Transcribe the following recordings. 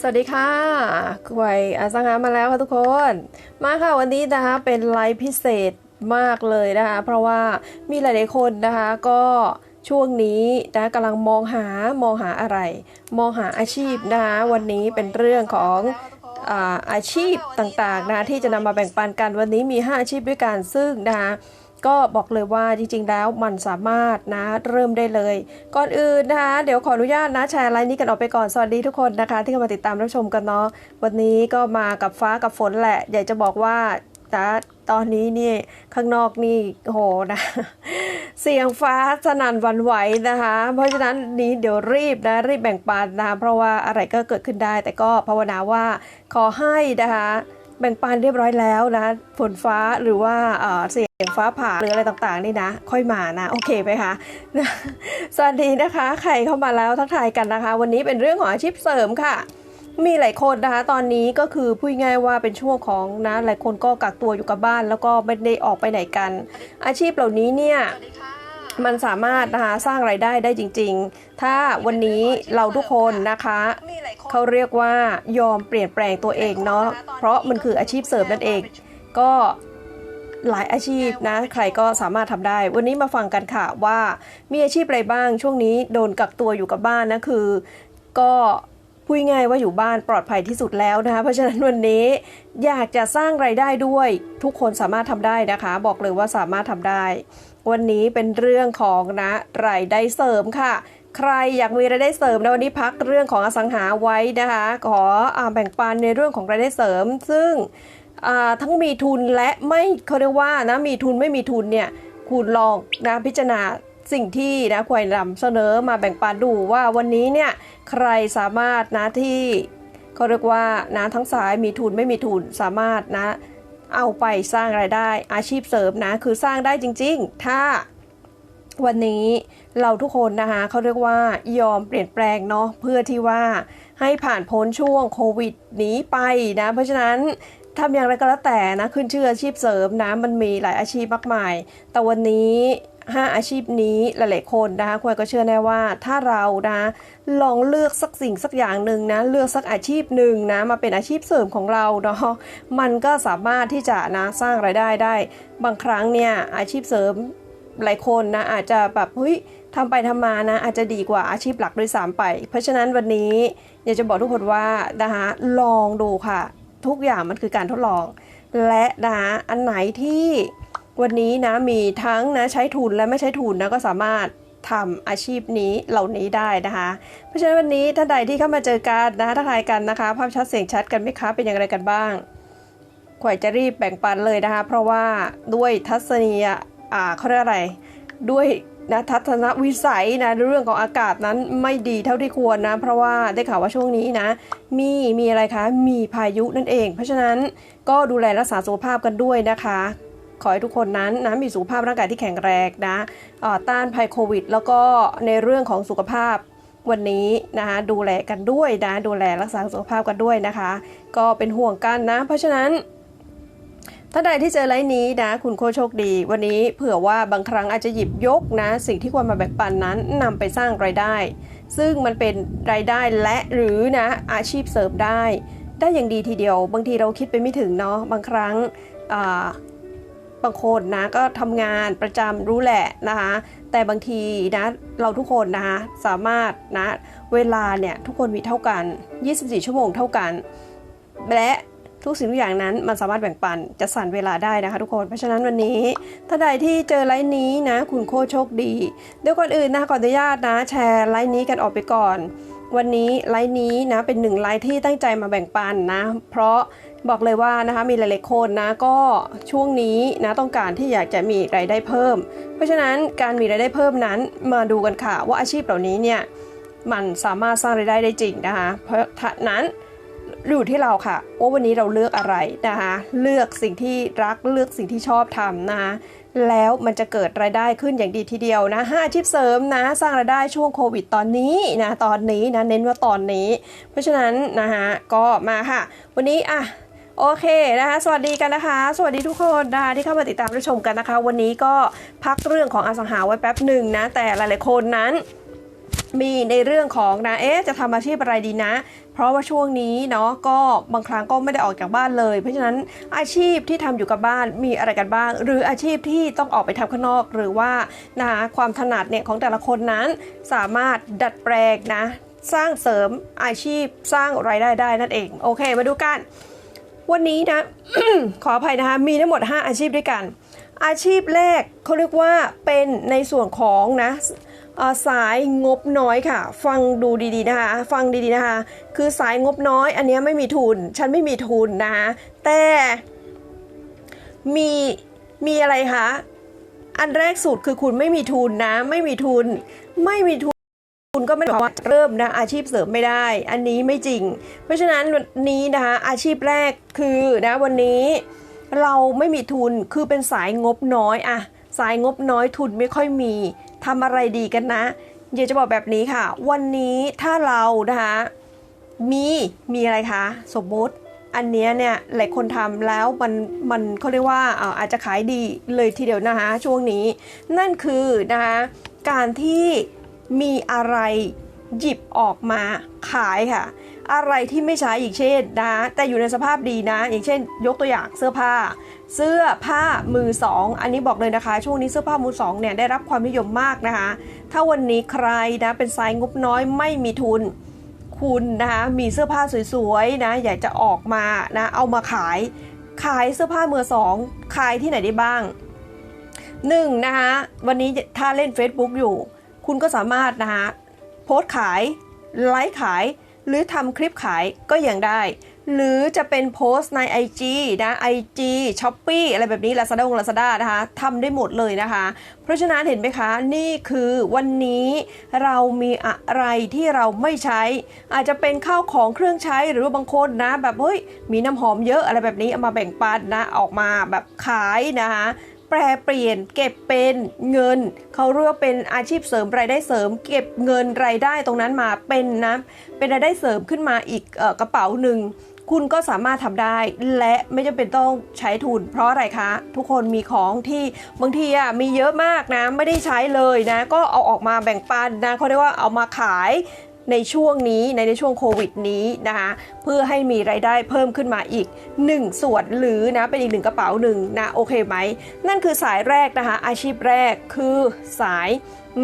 สวัสดีค่ะกวยอาสังหามาแล้วค่ะทุกคน มาค่ะวันนี้นะคะเป็นไลฟ์พิเศษมากเลยนะคะ เพราะว่ามีหลายๆคนนะคะก็ช่วงนี้นะกำลังมองหามองหาอะไร มองหาอาชีพนะคะวันนี้เป็นเรื่องของอาอาชีพต่างๆนะะที่จะนำมาแบ่งปันกันวันนี้มี 5 อาชีพด้วยกันซึ่งนะคะ ก็บอกเลยว่าจริงๆแล้วมันสามารถนะเริ่มได้เลย ก่อนอื่นนะคะเดี๋ยวขออนุญาตนะแชร์ไลน์นี้กันออกไปก่อน สวัสดีทุกคนนะคะ ที่เข้ามาติดตามรับชมกันเนาะวันนี้ก็มากับฟ้ากับฝนแหละ อยากจะบอกว่านะตอนนี้นี่ข้างนอกนี่โหนะ เสียงฟ้าสนั่นวันไหวนะคะ เพราะฉะนั้นนี้เดี๋ยวรีบนะรีบแบ่งปันนะเพราะว่าอะไรก็เกิดขึ้นได้ แต่ก็ภาวนาว่าขอให้นะคะ แบ่งปันเรียบร้อยแล้วนะฝนฟ้าหรือว่าเสียงฟ้าผ่าหรืออะไรต่างๆนี่นะ ค่อยมานะ โอเคไหมคะสวัสดีนะคะ ใครเข้ามาแล้วทักทายกันนะคะ วันนี้เป็นเรื่องของอาชีพเสริมค่ะ มีหลายคนนะคะ ตอนนี้ก็คือพูดง่ายๆว่าเป็นช่วงของนะหลายคนก็กักตัวอยู่กับบ้าน แล้วก็ไม่ได้ออกไปไหนกัน อาชีพเหล่านี้เนี่ย มันสามารถนะคะสร้างไรายได้ได้จริง ๆ ถ้าวันนี้เราทุกคนนะคะเขาเรียกว่ายอมเปลี่ยนแปลงตัวเองเนาะเพราะมันคืออาชีพเสริมนั่นเอง ก็หลายอาชีพนะ ใครก็สามารถทำได้ วันนี้มาฟังกันค่ะว่ามีอาชีพอะไรบ้างช่วงนี้โดนกักตัวอยู่กับบ้านนะคือ ก็ พูดง่ายว่าอยู่บ้านปลอดภัยที่สุดแล้วนะคะ เพราะฉะนั้นวันนี้อยากจะสร้างไรายได้ด้วย ทุกคนสามารถทำได้นะคะ บอกเลยว่าสามารถทำได้ วันนี้เป็นเรื่องของนะรายได้เสริมค่ะ ใครอยากมีรายได้เสริมนะวันนี้พักเรื่องของอสังหาไว้นะคะ ขออแบ่งปันในเรื่องของรายได้เสริม ซึ่งทั้งมีทุนและไม่เขาเรียกว่านะมีทุนไม่มีทุนเนี่ยคุณลองนะพิจารณา สิ่งที่นะควรนำเสนอมาแบ่งปันดูว่าวันนี้เนี่ยใครสามารถนะที่เขาเรียกว่านะทั้งสายมีทุนไม่มีทุนสามารถนะเอาไปสร้างรายได้อาชีพเสริมนะคือสร้างได้จริง ๆ ถ้าวันนี้เราทุกคนนะคะเขาเรียกว่ายอมเปลี่ยนแปลงเนาะเพื่อที่ว่าให้ผ่านพ้นช่วงโควิดนี้ไปนะเพราะฉะนั้นทำอย่างไรก็แล้วแต่นะขึ้นชื่ออาชีพเสริมนะมันมีหลายอาชีพมากมาย แต่วันนี้ ห้าอาชีพนี้หลายๆคนนะคะควรก็เชื่อแน่ว่าถ้าเรานะลองเลือกสักสิ่งสักอย่างหนึ่งนะเลือกสักอาชีพหนึ่งนะมาเป็นอาชีพเสริมของเราเนาะมันก็สามารถที่จะนะสร้างรายได้ได้ บางครั้งเนี่ยอาชีพเสริมหลายคนนะอาจจะแบบเฮ้ยทำไปทำมานะอาจจะดีกว่าอาชีพหลักด้วยซ้ำไป เพราะฉะนั้นวันนี้อยากจะบอกทุกคนว่านะคะลองดูค่ะ ทุกอย่างมันคือการทดลอง และนะคะอันไหนที่ วันนี้นะมีทั้งนะใช้ทุนและไม่ใช้ทุนนะก็สามารถทำอาชีพนี้เหล่านี้ได้นะคะ เพราะฉะนั้นวันนี้ท่านใดที่เข้ามาเจอกันนะคะทักทายกันนะคะ ภาพชัดเสียงชัดกันไหมคะเป็นอย่างไรกันบ้างขวัญจะรีบแบ่งปันเลยนะคะ เพราะว่าด้วยทัศนียอ่าเขาเรียกอะไร ด้วยนะทัศนวิสัยนะเรื่องของอากาศนั้นไม่ดีเท่าที่ควรนะ เพราะว่าได้ข่าวว่าช่วงนี้นะ มีมีอะไรคะ มีพายุนั่นเอง เพราะฉะนั้นก็ดูแลรักษาสุขภาพกันด้วยนะคะ ขอให้ทุกคนนั้นนะมีสุขภาพร่างกายที่แข็งแรงนะต้านภัยโควิด แล้วก็ในเรื่องของสุขภาพวันนี้นะคะดูแลกันด้วยนะดูแลรักษาสุขภาพกันด้วยนะคะ ก็เป็นห่วงกันนะ เพราะฉะนั้นถ้าใดที่เจอไลน์นี้นะคุณโคชโชคดี วันนี้เผื่อว่าบางครั้งอาจจะหยิบยกนะ สิ่งที่ควรมาแบ่งปันนั้นนำไปสร้างรายได้ ซึ่งมันเป็นรายได้และหรือนะอาชีพเสริมได้ ได้อย่างดีทีเดียว บางทีเราคิดไปไม่ถึงเนาะบางครั้งอ่า บางคนนะก็ทำงานประจำรู้แหละนะคะ แต่บางทีนะเราทุกคนนะคะสามารถนะเวลาเนี่ยทุกคนมีเท่ากัน 24 ชั่วโมงเท่ากัน และทุกสิ่งทุกอย่างนั้นมันสามารถแบ่งปันจะสั่นเวลาได้นะคะทุกคน เพราะฉะนั้นวันนี้ ถ้าใดที่เจอไลน์นี้นะ คุณโคชโชคดีเดี๋ยวก่อนอื่นนะขออนุญาตนะ แชร์ไลน์นี้กันออกไปก่อน วันนี้ไลน์นี้นะเป็นหนึ่งไลน์ที่ตั้งใจมาแบ่งปันนะ เพราะ บอกเลยว่านะคะมีหลายๆคนนะก็ช่วงนี้นะต้องการที่อยากจะมีรายได้เพิ่ม เพราะฉะนั้นการมีรายได้เพิ่มนั้นมาดูกันค่ะว่าอาชีพเหล่านี้เนี่ยมันสามารถสร้างรายได้ได้จริงนะคะเพราะฉะนั้นอยู่ที่เราค่ะว่าวันนี้เราเลือกอะไรนะคะเลือกสิ่งที่รักเลือกสิ่งที่ชอบทำนะคะแล้วมันจะเกิดรายได้ขึ้นอย่างดีทีเดียวนะห้าอาชีพเสริมนะสร้างรายได้ช่วงโควิดตอนนี้นะตอนนี้นะเน้นว่าตอนนี้ เพราะฉะนั้นนะคะก็มาค่ะ วันนี้อะ โอเคนะคะสวัสดีกันนะคะ สวัสดีทุกคนนะคะที่เข้ามาติดตามรับชมกันนะคะ วันนี้ก็พักเรื่องของอสังหาไว้แป๊บหนึ่งนะ แต่หลายๆคนนั้นมีในเรื่องของนะเอ๊ะจะทำอาชีพอะไรดีนะ เพราะว่าช่วงนี้เนาะก็บางครั้งก็ไม่ได้ออกจากบ้านเลย เพราะฉะนั้นอาชีพที่ทำอยู่กับบ้านมีอะไรกันบ้าง หรืออาชีพที่ต้องออกไปทำข้างนอก หรือว่านะคะความถนัดเนี่ยของแต่ละคนนั้นสามารถดัดแปลงนะ สร้างเสริมอาชีพสร้างรายได้ได้นั่นเอง โอเค มาดูกัน วันนี้นะ ขออภัยนะคะ มีทั้งหมด 5 อาชีพด้วยกัน อาชีพแรกเขาเรียกว่าเป็นในส่วนของนะสายงบน้อยค่ะ ฟังดูดีๆนะคะฟังดีๆนะคะ คือสายงบน้อย อันนี้ไม่มีทุน ฉันไม่มีทุนนะคะแต่มีมีอะไรคะอันแรกสุดคือคุณไม่มีทุนนะ ไม่มีทุน ไม่มีทุน คุณก็ไม่ได้บอกว่าเริ่มนะอาชีพเสริมไม่ได้ อันนี้ไม่จริง เพราะฉะนั้นวันนี้นะคะอาชีพแรกคือนะวันนี้เราไม่มีทุนคือเป็นสายงบน้อยอะสายงบน้อยทุนไม่ค่อยมีทำอะไรดีกันนะอยากจะบอกแบบนี้ค่ะ วันนี้ถ้าเรานะคะมีมีอะไรคะสมมติอันเนี้ยเนี่ยหลายคนทำแล้วมันมันเขาเรียกว่าอ่าอาจจะขายดีเลยทีเดียวนะคะช่วงนี้นั่นคือนะคะการที่ มีอะไรหยิบออกมาขายค่ะ อะไรที่ไม่ใช้อย่างเช่นนะ แต่อยู่ในสภาพดีนะ อย่างเช่น ยกตัวอย่างเสื้อผ้า เสื้อผ้ามือสองอันนี้บอกเลยนะคะ ช่วงนี้เสื้อผ้ามือสองเนี่ยได้รับความนิยมมากนะคะ ถ้าวันนี้ใครนะเป็นสายงบน้อยไม่มีทุนคุณนะคะมีเสื้อผ้าสวยๆนะอยากจะออกมานะเอามาขาย ขายเสื้อผ้ามือสองขายที่ไหนได้บ้างหนึ่งนะคะวันนี้ถ้าเล่น Facebook อยู่ คุณก็สามารถนะคะโพสต์ขายไลฟ์ขาย หรือทำคลิปขายก็ยังได้ หรือจะเป็นโพสต์ใน IG นะ IG s h o p e e อะไรแบบนี้ Lazada ลาซาด้านะคะทำได้หมดเลยนะคะ เพราะฉะนั้นเห็นไหมคะ นี่คือวันนี้เรามีอะไรที่เราไม่ใช้ อาจจะเป็นข้าวของเครื่องใช้หรือว่าบางคนนะ แบบเฮ้ยมีน้ำหอมเยอะอะไรแบบนี้เอามาแบ่งปันนะออกมาแบบขายนะคะ แปลเปลี่ยนเก็บเป็นเงิน เขาเรียกว่าเป็นอาชีพเสริมรายได้เสริม เก็บเงินรายได้ตรงนั้นมาเป็นนะเป็นรายได้เสริมขึ้นมาอีกอกระเป๋าหนึ่งคุณก็สามารถทำได้และไม่จำเป็นต้องใช้ทุน เพราะอะไรคะ ทุกคนมีของที่บางทีอะมีเยอะมากนะ ไม่ได้ใช้เลยนะ ก็เอาออกมาแบ่งปันนะเขาเรียกว่าเอามาขาย ในช่วงนี้ในในช่วงโควิดนี้นะคะเพื่อให้มีรายได้เพิ่มขึ้นมาอีก 1 ส่วนหรือนะเป็นอีกหนึ่งกระเป๋าหนึ่งนะโอเคไหม นั่นคือสายแรกนะคะอาชีพแรกคือสาย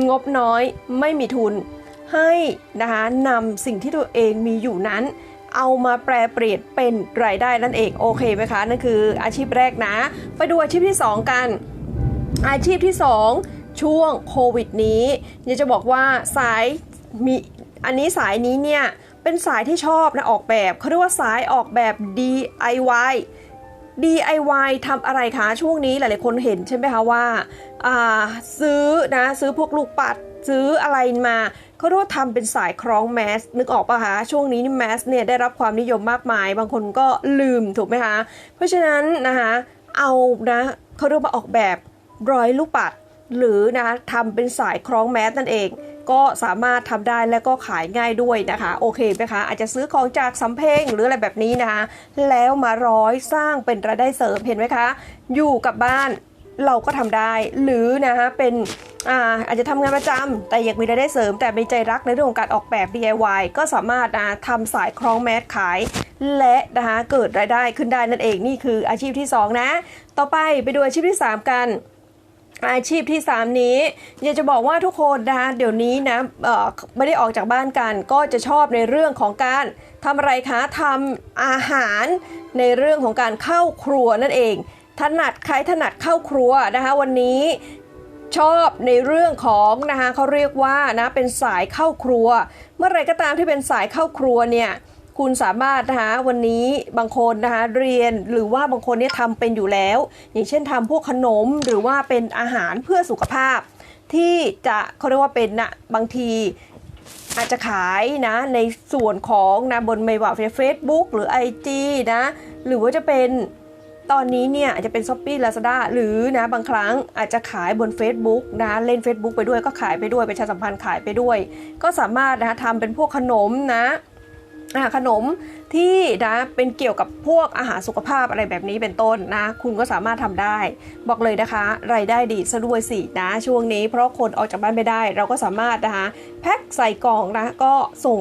งบน้อยไม่มีทุน ให้นะคะนำสิ่งที่ตัวเองมีอยู่นั้นเอามาแปลเปลี่ยนเป็นรายได้นั่นเองโอเคไหมคะนั่นคืออาชีพแรกนะ ไปดูอาชีพที่ 2 กัน อาชีพที่ 2 ช่วงโควิดนี้อยากจะบอกว่าสายมี อันนี้สายนี้เนี่ยเป็นสายที่ชอบนะออกแบบเขาเรียกว่าสายออกแบบ DIY DIY ทำอะไรคะช่วงนี้หลายๆคนเห็นใช่ไหมคะว่าาซื้อนะซื้อพวกลูกปัดซื้ออะไรมาเขาเรียกว่าทำเป็นสายคล้องแมสนึกออกปะคะช่วงนี้นี่แมสเนี่ยได้รับความนิยมมากมาย บางคนก็ลืมถูกไหมคะเพราะฉะนั้นนะคะเอานะเขาเรียกว่าออกแบบร้อยลูกปัด หรือนะทำเป็นสายคล้องแมสนั่นเอง ก็สามารถทำได้และก็ขายง่ายด้วยนะคะ โอเคไหมคะ อาจจะซื้อของจากสำเพ็งหรืออะไรแบบนี้นะคะ แล้วมาร้อยสร้างเป็นรายได้เสริมเห็นไหมคะ อยู่กับบ้านเราก็ทำได้หรือนะคะเป็นอาอาจจะทำงานประจำแต่อยากมีรายได้เสริม แต่มีใจรักในเรื่องของการออกแบบ DIY ก็สามารถนะทำสายคล้องแมสขาย และนะคะเกิดรายได้ขึ้นได้นั่นเองนี่คืออาชีพที่สองนะ ต่อไปไปดูอาชีพที่สามกัน อาชีพที่ 3 นี้อยากจะบอกว่าทุกคนนะเดี๋ยวนี้นะไม่ได้ออกจากบ้านกันก็จะชอบในเรื่องของการทำอะไรคะทำอาหารในเรื่องของการเข้าครัวนั่นเอง ถนัดใครถนัดเข้าครัวนะคะวันนี้ชอบในเรื่องของนะคะเขาเรียกว่านะเป็นสายเข้าครัว เมื่อไรก็ตามที่เป็นสายเข้าครัวเนี่ย คุณสามารถนะคะวันนี้บางคนนะคะเรียนหรือว่าบางคนเนี่ยทำเป็นอยู่แล้ว อย่างเช่นทำพวกขนมหรือว่าเป็นอาหารเพื่อสุขภาพ ที่จะเขาเรียกว่าเป็นนะบางทีอาจจะขายนะในส่วนของนะบนไม่ว่าเฟซบุ๊กหรือ IG นะหรือว่าจะเป็นตอนนี้เนี่ยอาจจะเป็น s h อ p e e Lazada หรือนะบางครั้งอาจจะขายบน Facebook นะเล่น Facebook ไปด้วยก็ขายไปด้วยประชาสัมพันธ์ขายไปด้วย ก็สามารถนะทำเป็นพวกขนมนะ ขนมที่นะเป็นเกี่ยวกับพวกอาหารสุขภาพอะไรแบบนี้เป็นต้นนะ คุณก็สามารถทำได้ บอกเลยนะคะรายได้ดีซะด้วยสินะช่วงนี้ เพราะคนออกจากบ้านไม่ได้ เราก็สามารถนะคะแพ็คใส่กล่องนะก็ส่ง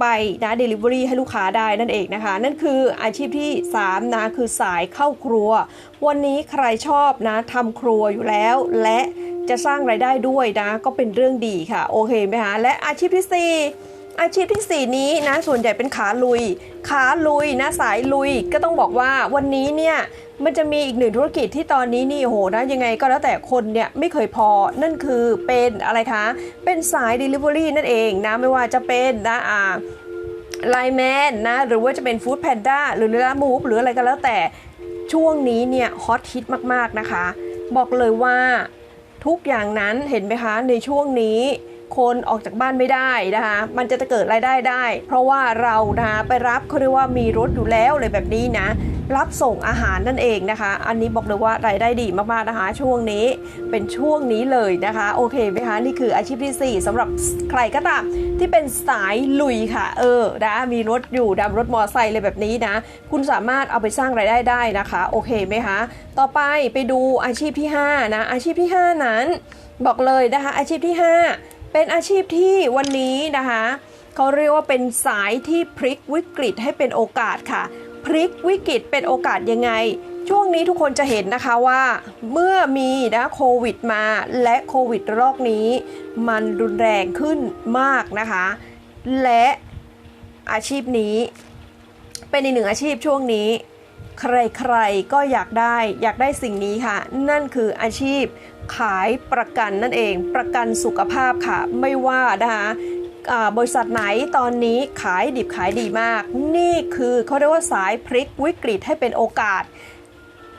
ไปนะ Delivery ให้ลูกค้าได้นั่นเองนะคะ นั่นคืออาชีพที่ 3 นะคือสายเข้าครัว วันนี้ใครชอบนะทำครัวอยู่แล้ว และจะสร้างรายได้ด้วยนะ ก็เป็นเรื่องดีค่ะ โอเคไหมคะและอาชีพที่ 4 อาชีพที่ 4 นี้นะส่วนใหญ่เป็นขาลุย ขาลุยนะสายลุยก็ต้องบอกว่าวันนี้เนี่ยมันจะมีอีกหนึ่งธุรกิจที่ตอนนี้นี่โหนะยังไงก็แล้วแต่คนเนี่ยไม่เคยพอนั่นคือเป็นอะไรคะ เป็นสาย Delivery นั่นเองนะไม่ว่าจะเป็นนะอ่าไลแมนนะหรือว่าจะเป็นฟู้ดแพนด้าหรือเนื้อมูฟหรืออะไรก็แล้วแต่ช่วงนี้เนี่ยฮอตฮิตมาก ๆ นะคะ บอกเลยว่าทุกอย่างนั้นเห็นไหมคะในช่วงนี้ คนออกจากบ้านไม่ได้นะคะ มันจะจะเกิดรายได้ได้ เพราะว่าเรานะคะไปรับเขาเรียกว่ามีรถอยู่แล้วเลยแบบนี้นะ รับส่งอาหารนั่นเองนะคะ อันนี้บอกเลยว่ารายได้ดีมากๆนะคะ ช่วงนี้เป็นช่วงนี้เลยนะคะ โอเคไหมคะนี่คืออาชีพที่ 4สำหรับใครก็ตามที่เป็นสายลุยค่ะ เออนะมีรถอยู่ดำรถมอไซค์เลยแบบนี้นะ คุณสามารถเอาไปสร้างรายได้ได้นะคะ โอเคไหมคะต่อไปไปดูอาชีพที่ 5 นะ อาชีพที่ 5 นั้น บอกเลยนะคะ อาชีพที่ 5 เป็นอาชีพที่วันนี้นะคะเขาเรียกว่าเป็นสายที่พลิกวิกฤตให้เป็นโอกาสค่ะ พลิกวิกฤตเป็นโอกาสยังไง ช่วงนี้ทุกคนจะเห็นนะคะว่าเมื่อมีนะโควิดมาและโควิดรอบนี้ มันรุนแรงขึ้นมากนะคะ และอาชีพนี้ เป็นอีกหนึ่งอาชีพช่วงนี้ ใครๆก็อยากได้อยากได้สิ่งนี้ค่ะ นั่นคืออาชีพขายประกันนั่นเอง ประกันสุขภาพค่ะ ไม่ว่านะคะบริษัทไหนตอนนี้ขายดิบขายดีมาก นี่คือเขาเรียกว่าสายพลิกวิกฤตให้เป็นโอกาส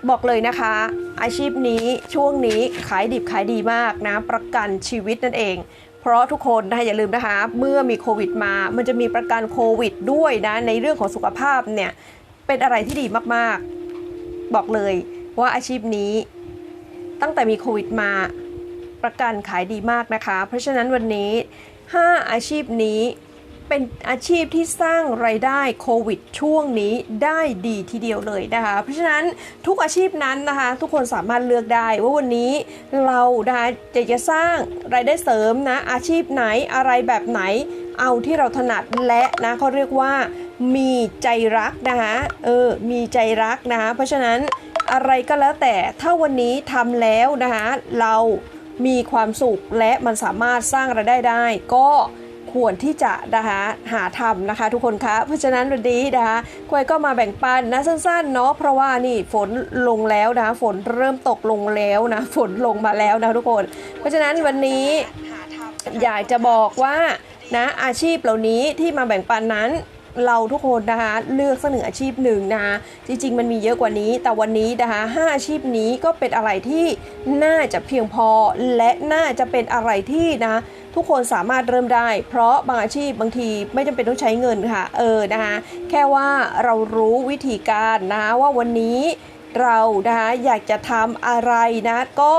บอกเลยนะคะ อาชีพนี้ช่วงนี้ขายดิบขายดีมากนะ ประกันชีวิตนั่นเอง เพราะทุกคนนะคะอย่าลืมนะคะ เมื่อมีโควิดมา มันจะมีประกันโควิดด้วยนะในเรื่องของสุขภาพเนี่ย เป็นอะไรที่ดีมากๆ บอกเลยว่าอาชีพนี้ ตั้งแต่มีโควิดมาประกันขายดีมากนะคะ เพราะฉะนั้นวันนี้ 5 อาชีพนี้เป็นอาชีพที่สร้างไรายได้โควิดช่วงนี้ได้ดีทีเดียวเลยนะคะ เพราะฉะนั้นทุกอาชีพนั้นนะคะ ทุกคนสามารถเลือกได้ว่าวันนี้เรานะคะจะจะสร้างรายได้เสริมนะอาชีพไหนอะไรแบบไหนเอาที่เราถนัดและนะเขาเรียกว่า มีใจรักนะคะเออมีใจรักนะคะเพราะฉะนั้นอะไรก็แล้วแต่ถ้าวันนี้ทำแล้วนะคะเรามีความสุขและมันสามารถสร้างรายได้ได้ ก็ควรที่จะนะคะหาทำนะคะ ทุกคนคะเพราะฉะนั้นวันนี้นะคะควยก็มาแบ่งปันนะสั้นๆเนาะเพราะว่านี่ฝนลงแล้วนะคะฝนเริ่มตกลงแล้วนะฝนลงมาแล้วนะทุกคน เพราะฉะนั้นวันนี้อยากจะบอกว่านะอาชีพเหล่านี้ที่มาแบ่งปันนั้น เราทุกคนนะคะเลือกสักหนึ่งอาชีพหนึ่งนะคะจริงๆมันมีเยอะกว่านี้ แต่วันนี้นะคะห้าอาชีพนี้ก็เป็นอะไรที่น่าจะเพียงพอและน่าจะเป็นอะไรที่นะทุกคนสามารถเริ่มได้ เพราะบางอาชีพบางทีไม่จำเป็นต้องใช้เงินค่ะ เออนะคะแค่ว่าเรารู้วิธีการนะว่าวันนี้เรานะคะอยากจะทำอะไรนะก็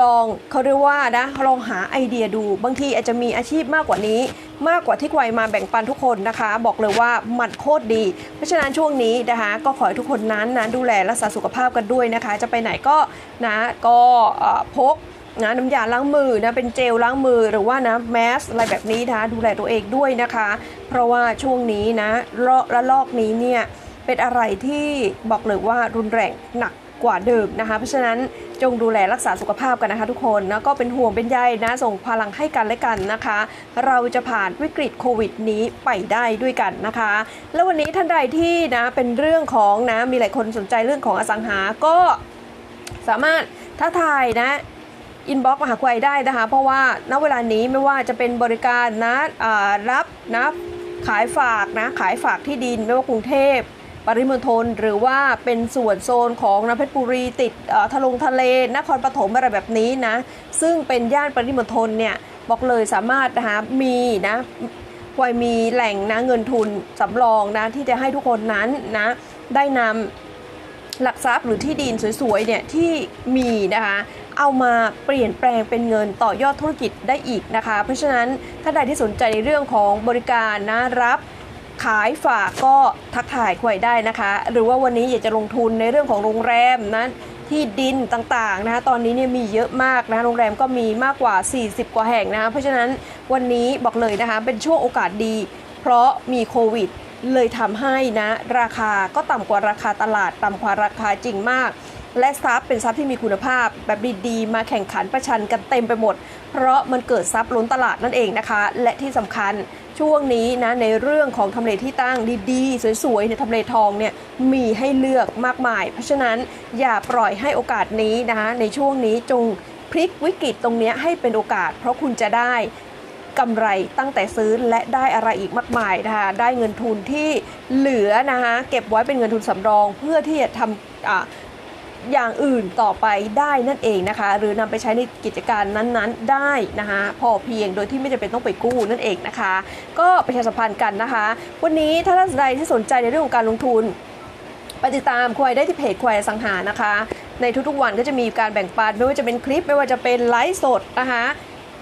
ลองเขาเรียกว่านะลองหาไอเดียดู บางทีอาจจะมีอาชีพมากกว่านี้ มากกว่าที่ควายมาแบ่งปันทุกคนนะคะ บอกเลยว่ามันโคตรดี เพราะฉะนั้นช่วงนี้นะคะก็ขอให้ทุกคนนั้นนะดูแลรักษาสุขภาพกันด้วยนะคะ จะไปไหนก็นะก็พกนะน้ำยาล้างมือนะเป็นเจลล้างมือหรือว่านะแมสอะไรแบบนี้นะดูแลตัวเองด้วยนะคะ เพราะว่าช่วงนี้นะระละลอกนี้เนี่ยเป็นอะไรที่บอกเลยว่ารุนแรงหนัก กว่าเดิมนะคะ เพราะฉะนั้นจงดูแลรักษาสุขภาพกันนะคะทุกคนนะก็เป็นห่วงเป็นใยนะส่งพลังให้กันและกันนะคะ เราจะผ่านวิกฤตโควิดนี้ไปได้ด้วยกันนะคะ แล้ววันนี้ท่านใดที่นะเป็นเรื่องของนะมีหลายคนสนใจเรื่องของอสังหาก็สามารถท้าทายนะอินบ็อกซ์มาหาควายได้นะคะ เพราะว่าณเวลานี้ไม่ว่าจะเป็นบริการนะรับนะขายฝากนะขายฝากที่ดินไม่ว่ากรุงเทพ ปริมณฑลหรือว่าเป็นส่วนโซนของนะเพชรบุรีติดทะลงทะเลนครปฐมอะไรแบบนี้นะ ซึ่งเป็นย่านปริมณฑลเนี่ยบอกเลยสามารถนะคะมีนะควยมีแหล่งนะเงินทุนสำรองนะที่จะให้ทุกคนนั้นนะได้นำหลักทรัพย์หรือที่ดินสวยๆเนี่ยที่มีนะคะเอามาเปลี่ยนแปลงเป็นเงินต่อยอดธุรกิจได้อีกนะคะ เพราะฉะนั้นถ้าใดที่สนใจในเรื่องของบริการนะรับ ขายฝากก็ทักทายควยได้นะคะ หรือว่าวันนี้อยากจะลงทุนในเรื่องของโรงแรมนั้นที่ดินต่างๆนะคะตอนนี้เนี่ยมีเยอะมากนะโรงแรมก็มีมากกว่า 40 กว่าแห่งนะคะเพราะฉะนั้นวันนี้บอกเลยนะคะเป็นช่วงโอกาสดี เพราะมีโควิดเลยทำให้นะราคาก็ต่ำกว่าราคาตลาดต่ำกว่าราคาจริงมาก และทรัพย์เป็นทรัพย์ที่มีคุณภาพ แบบดีๆมาแข่งขันประชันกันเต็มไปหมด เพราะมันเกิดทรัพย์ล้นตลาดนั่นเองนะคะ และที่สำคัญช่วงนี้นะในเรื่องของทำเลที่ตั้งดีๆ สวยๆในทำเลทองเนี่ยมีให้เลือกมากมาย เพราะฉะนั้นอย่าปล่อยให้โอกาสนี้นะคะในช่วงนี้จงพลิกวิกฤตตรงนี้ให้เป็นโอกาส เพราะคุณจะได้กำไรตั้งแต่ซื้อและได้อะไรอีกมากมายนะคะได้เงินทุนที่เหลือนะคะเก็บไว้เป็นเงินทุนสำรองเพื่อที่จะทำ อย่างอื่นต่อไปได้นั่นเองนะคะ หรือนำไปใช้ในกิจการนั้นๆ ได้นะคะพอเพียงโดยที่ไม่จำเป็นต้องไปกู้นั่นเองนะคะ ก็ประชาสัมพันธ์กันนะคะ วันนี้ถ้าท่านใดที่สนใจในเรื่องของการลงทุนไปติดตามควายได้ที่เพจควายอสังหานะคะ ในทุกๆวันก็จะมีการแบ่งปันไม่ว่าจะเป็นคลิปไม่ว่าจะเป็นไลฟ์สดนะคะ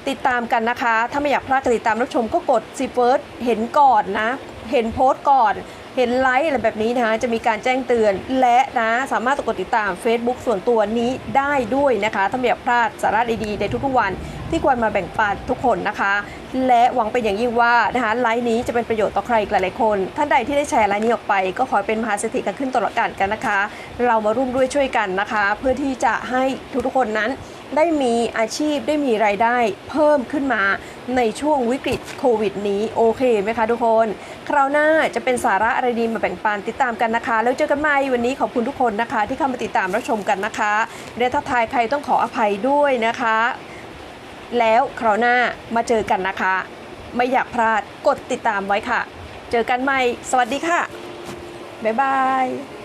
ติดตามกันนะคะ ถ้าไม่อยากพลาดการติดตามรับชมก็กดซีเฟิร์สเห็นก่อนนะ เห็นโพสต์ก่อน เห็นไลฟ์อะไรแบบนี้นะคะจะมีการแจ้งเตือน และนะสามารถกดติดตาม Facebook ส่วนตัวนี้ได้ด้วยนะคะถ้าไม่อยากพลาดสาระดีๆในทุกๆวันที่ควรมาแบ่งปันทุกคนนะคะ และหวังเป็นอย่างยิ่งว่านะคะไลฟ์นี้จะเป็นประโยชน์ต่อใครหลายๆคน ท่านใดที่ได้แชร์ไลฟ์นี้ออกไป ก็ขอเป็นมหาเศรษฐีกันขึ้นตลอดกาลกันนะคะ เรามาร่วมด้วยช่วยกันนะคะ เพื่อที่จะให้ทุกๆคนนั้น ได้มีอาชีพได้มีรายได้เพิ่มขึ้นมาในช่วงวิกฤตโควิดนี้โอเคไหมคะทุกคน คราวหน้าจะเป็นสาระอะไรดีมาแบ่งปันติดตามกันนะคะ แล้วเจอกันใหม่วันนี้ขอบคุณทุกคนนะคะ ที่เข้ามาติดตามรับชมกันนะคะเดทักทายใครต้องขออภัยด้วยนะคะ แล้วคราวหน้ามาเจอกันนะคะ ไม่อยากพลาดกดติดตามไว้ค่ะ เจอกันใหม่ สวัสดีค่ะบ๊ายบาย